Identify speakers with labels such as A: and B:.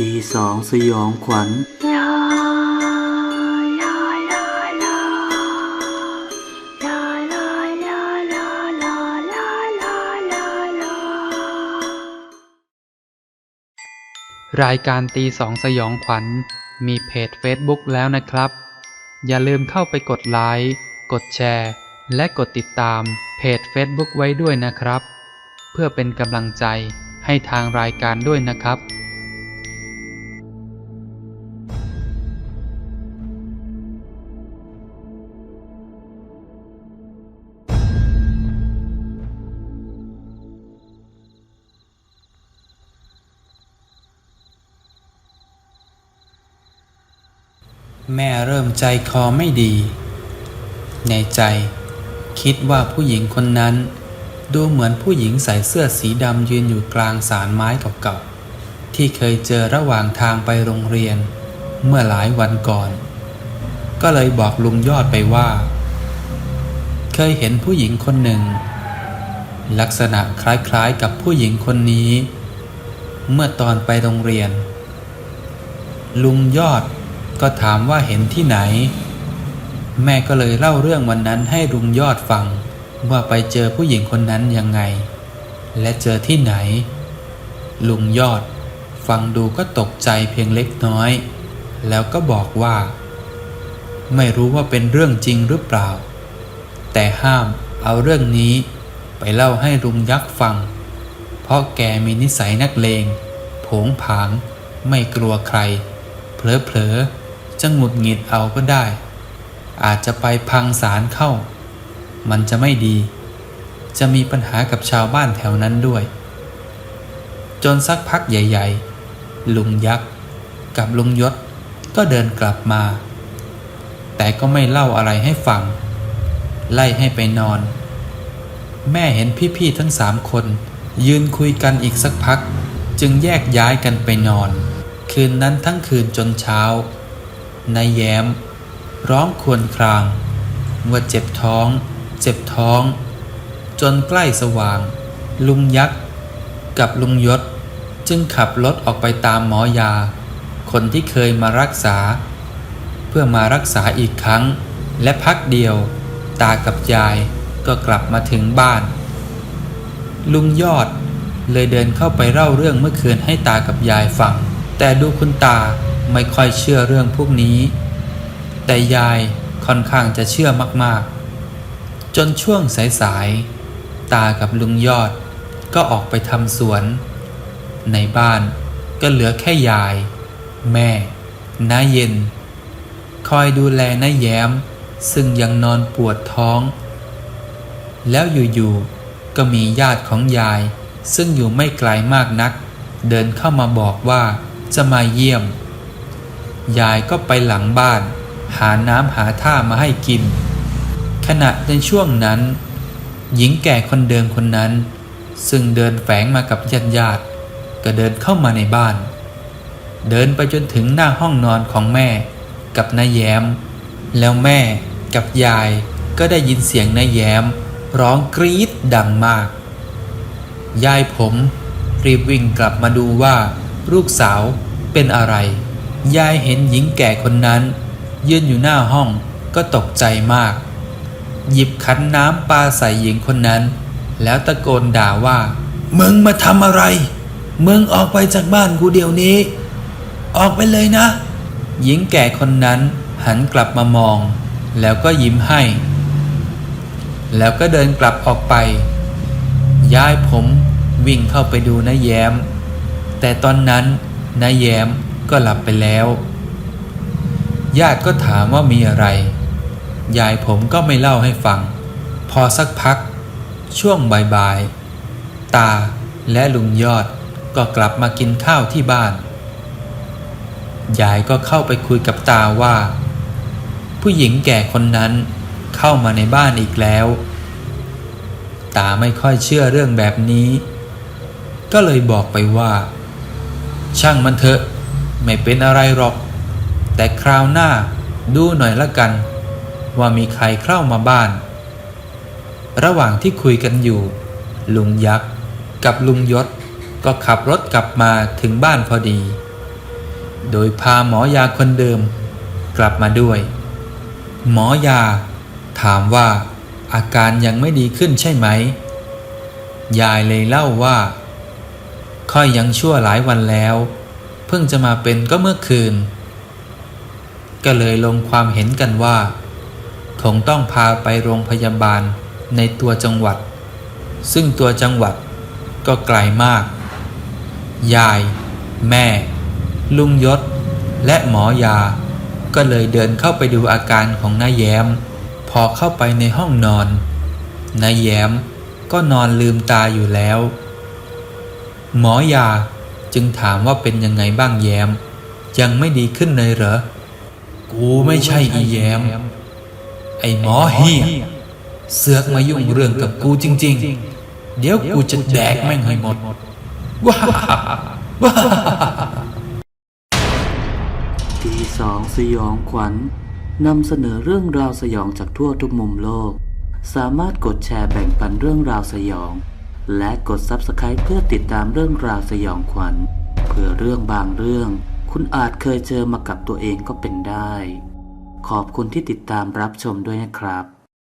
A: ตีสองสยองขวัญ
B: รายการตีสองสยองขวัญ มีเพจ Facebook แล้วนะครับ อย่าลืมเข้าไปกดไลค์กดแชร์ และกดติดตามเพจ Facebook ไว้ด้วยนะครับ เพื่อเป็นกำลังใจให้ทางรายการด้วยนะครับ
C: แม่เริ่มใจคอไม่ดี ในใจ คิดว่าผู้หญิงคนนั้น ดูเหมือนผู้หญิงใส่เสื้อสีดำยืนอยู่กลางสารไม้เก่าๆที่เคยเจอระหว่างทางไปโรงเรียน เมื่อหลายวันก่อน ก็เลยบอกลุงยอดไปว่า เคยเห็นผู้หญิงคนหนึ่ง ลักษณะคล้ายๆกับผู้หญิงคนนี้ เมื่อตอนไปโรงเรียน ลุงยอด ก็ถามว่าเห็นที่ไหน แม่ก็เลยเล่าเรื่องวันนั้นให้ลุงยอดฟัง ว่าไปเจอผู้หญิงคนนั้นยังไง และเจอที่ไหน ลุงยอด ฟังดูก็ตกใจเพียงเล็กน้อย แล้วก็บอกว่า ไม่รู้ว่าเป็นเรื่องจริงหรือเปล่า แต่ห้ามเอาเรื่องนี้ไปเล่าให้ลุงยักษ์ฟัง เพราะแกมีนิสัยนักเลง ผงผาง ไม่กลัวใคร เผลอๆ จะหงุดหงิดเอาก็ได้ อาจจะไปพังสารเข้า มันจะไม่ดี จะมีปัญหากับชาวบ้านแถวนั้นด้วย จนสักพักใหญ่ ๆ ลุงยักษ์กับลุงยศก็เดินกลับมา แต่ก็ไม่เล่าอะไรให้ฟัง ไล่ให้ไปนอน แม่เห็นพี่ ๆ ทั้งสามคน ยืนคุยกันอีกสักพัก จึงแยกย้ายกันไปนอน คืนนั้นทั้งคืนจนเช้า นายแย้ม ร้องครวญครางว่าเจ็บท้อง เจ็บท้อง จนใกล้สว่าง ลุงยักษ์กับลุงยศ จึงขับรถออกไปตามหมอยา คนที่เคยมารักษา เพื่อมารักษาอีกครั้ง และพักเดียว ตากับยายก็กลับมาถึงบ้าน ลุงยอดเลยเดินเข้าไปเล่าเรื่องเมื่อคืนให้ตากับยายฟัง แต่ดูคุณตา ไม่ค่อยเชื่อเรื่องพวกนี้ แต่ยายค่อนข้างจะเชื่อมากๆ จนช่วงสายๆ ตากับลุงยอดก็ออกไปทำสวน ในบ้านก็เหลือแค่ยาย แม่น้าเย็น คอยดูแลน้าแย้ม ซึ่งยังนอนปวดท้อง แล้วอยู่ๆ ก็มีญาติของยาย ซึ่งอยู่ไม่ไกลมากนัก เดินเข้ามาบอกว่าจะมาเยี่ยม ยายก็ไปหลังบ้าน หาน้ำหาท่ามาให้กิน ขณะในช่วงนั้น หญิงแก่คนเดิมคนนั้น ซึ่งเดินแฝงมากับญาติญาติก็เดินเข้ามาในบ้าน เดินไปจนถึงหน้าห้องนอนของแม่ กับน้าแย้ม แล้วแม่กับยายก็ได้ยินเสียงน้าแย้ม ร้องกรี๊ดดังมาก ยายผมรีบวิ่งกลับมาดูว่า ลูกสาวเป็นอะไร ยายเห็นหญิงแก่คนนั้น ยืนอยู่หน้าห้องก็ตกใจมาก หยิบขันน้ำปาใส่หญิงคนนั้น แล้วตะโกนด่าว่า มึงมาทำอะไร มึงออกไปจากบ้านกูเดี๋ยวนี้ ออกไปเลยนะ หญิงแก่คนนั้นหันกลับมามอง แล้วก็ยิ้มให้ แล้วก็เดินกลับออกไปยายผมวิ่งเข้าไปดูน้าแย้ม แต่ตอนนั้นน้าแย้ม ก็หลับไปแล้ว ญาติก็ถามว่ามีอะไร ยายผมก็ไม่เล่าให้ฟัง พอสักพัก ช่วงบ่ายๆ ตาและลุงยอดก็กลับมากินข้าวที่บ้าน ยายก็เข้าไปคุยกับตาว่า ผู้หญิงแก่คนนั้นเข้ามาในบ้านอีกแล้ว ตาไม่ค่อยเชื่อเรื่องแบบนี้ ก็เลยบอกไปว่า ช่างมันเถอะ ไม่เป็นอะไรหรอก แต่คราวหน้าดูหน่อยละกัน ว่ามีใครเข้ามาบ้าน ระหว่างที่คุยกันอยู่ ลุงยักษ์กับลุงยศก็ขับรถกลับมาถึงบ้านพอดี โดยพาหมอยาคนเดิม กลับมาด้วย หมอยา ถามว่าอาการยังไม่ดีขึ้นใช่ไหม ยายเลยเล่าว่า ค่อยยังชั่วหลายวันแล้ว พิ่งจะมาเป็นก็เมื่อคืน ก็เลยลงความเห็นกันว่า คงต้องพาไปโรงพยาบาลในตัวจังหวัด ซึ่งตัวจังหวัดก็ไกลมาก ยาย แม่ ลุงยศ และหมอยา ก็เลยเดินเข้าไปดูอาการของน้าแย้ม พอเข้าไปในห้องนอนน้าแย้มก็นอนลืมตาอยู่แล้ว หมอยา จึงถามว่าเป็นยังไงบ้างแยม ยังไม่ดีขึ้นเลยเหรอ กูไม่ใช่อีแยม ไอ้หมอเฮียเสือกมายุ่งเรื่องกับกูจริง ๆ เดี๋ยวกูจะแดกแม่งให้หมดว้าว้า
A: ตีสองสยองขวัญนำเสนอเรื่องราวสยองจากทั่วทุกมุมโลก สามารถกดแชร์แบ่งปันเรื่องราวสยอง และกด Subscribe เพื่อติดตามเรื่องราวสยองขวัญเผื่อเรื่องบางเรื่อง คุณอาจเคยเจอมากับตัวเองก็เป็นได้ ขอบคุณที่ติดตามรับชมด้วยนะครับ